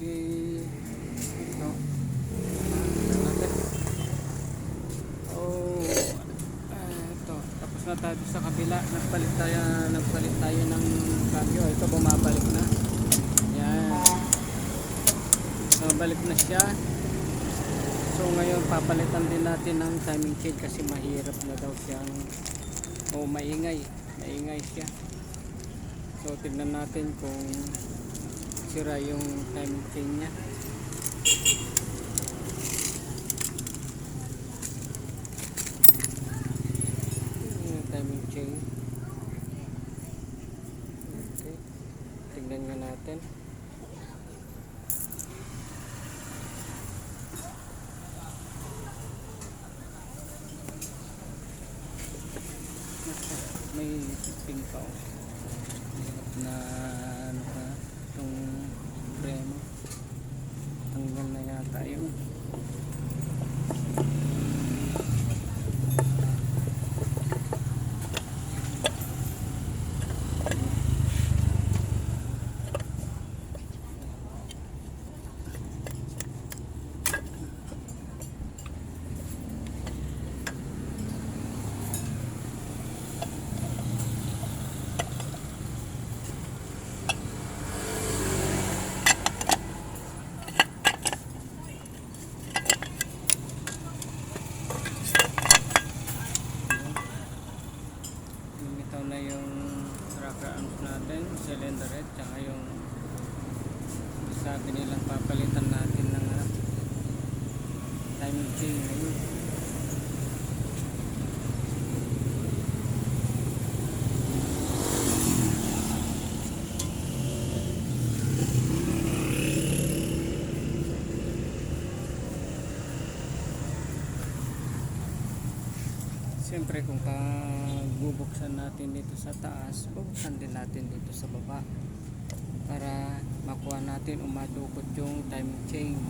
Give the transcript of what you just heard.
Okay. Ito. Natin. Oh. ito. Tapos na tayo sa kabila. Nagpalit tayo, nagpalit tayo ng cambio. Ito bumabalik na. Yan. Bumabalik na siya. So ngayon papalitan din natin ng timing chain kasi mahirap na daw siyang o maingay. Maingay siya. So tignan natin kung sira yung timing chain niya. Yung timing chain. Okay. Tignan nga natin. may ping pa oh. na ano ka lumitaw na yung rocker arms natin cylinder head tsaka yung sabi nilang papalitan natin ng ano, timing chain. Ayun Siyempre kung pagbubuksan natin dito sa taas, bubuksan din natin dito sa baba para makuha natin o madukot yung timing chain.